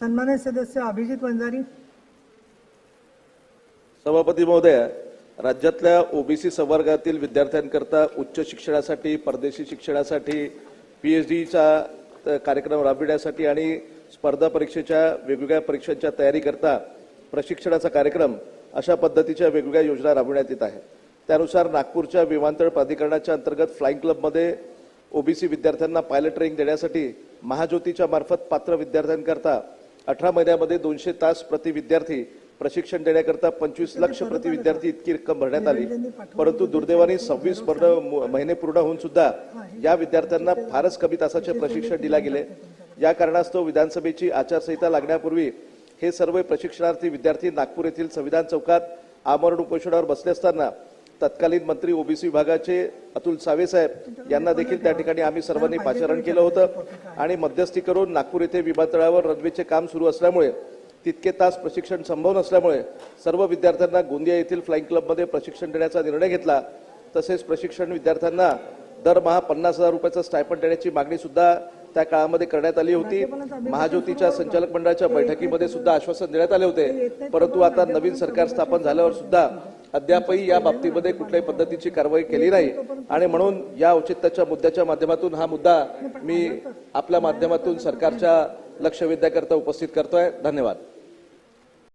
सन्मान्य सदस्य अभिजित वंजारी. सभापती महोदय राज्यातल्या ओबीसी संवर्गातील विद्यार्थ्यांकरता उच्च शिक्षणासाठी परदेशी शिक्षणासाठी पी एच डीचा कार्यक्रम राबविण्यासाठी आणि स्पर्धा परीक्षेच्या वेगवेगळ्या परीक्षांच्या तयारीकरता प्रशिक्षणाचा कार्यक्रम अशा पद्धतीच्या वेगवेगळ्या योजना राबविण्यात येत आहे. त्यानुसार नागपूरच्या विमानतळ प्राधिकरणाच्या अंतर्गत फ्लाईंग क्लबमध्ये ओबीसी विद्यार्थ्यांना पायलट ट्रेनिंग देण्यासाठी महाज्योतीच्या मार्फत पात्र विद्यार्थ्यांकरता अठरा महिन्यामध्ये दोनशे तास प्रति विद्यार्थी प्रशिक्षण देण्याकरता पंचवीस लक्ष प्रति विद्यार्थी इतकी रक्कम भरण्यात आली. परंतु दुर्दैवाने सव्वीस महिने पूर्ण होऊन सुद्धा या विद्यार्थ्यांना फारच कमी तासाचे प्रशिक्षण दिले गेले. या कारणास्तव विधानसभेची आचारसंहिता लागण्यापूर्वी हे सर्व प्रशिक्षणार्थी विद्यार्थी नागपूर येथील संविधान चौकात आमरण उपोषणावर बसले असताना तत्कालीन मंत्री ओबीसी विभागाचे अतुल सावे साहेब यांना देखील त्या ठिकाणी आम्ही सर्वांनी पाचारण केलं होतं. आणि मध्यस्थी करून नागपूर येथे विमानतळावर रनवेचे काम सुरू असल्यामुळे तितके तास प्रशिक्षण संभव नसल्यामुळे सर्व विद्यार्थ्यांना गोंदिया येथील फ्लाईंग क्लबमध्ये प्रशिक्षण देण्याचा निर्णय घेतला. तसेच प्रशिक्षण विद्यार्थ्यांना दरमहा पन्नास हजार रुपयाचं स्टायपंड देण्याची मागणी सुद्धा त्या काळामध्ये करण्यात आली होती. महाज्योतीच्या संचालक मंडळाच्या बैठकीमध्ये सुद्धा आश्वासन देण्यात आले होते. परंतु आता नवीन सरकार स्थापन झाल्यावर सुद्धा अद्यापही या बाबतीमध्ये कुठल्याही पद्धतीची कारवाई केली नाही. आणि म्हणून या औचित्याच्या मुद्द्याच्या माध्यमातून हा मुद्दा मी आपल्या माध्यमातून सरकारच्या लक्ष वेधण्याकरता उपस्थित करतोय. धन्यवाद.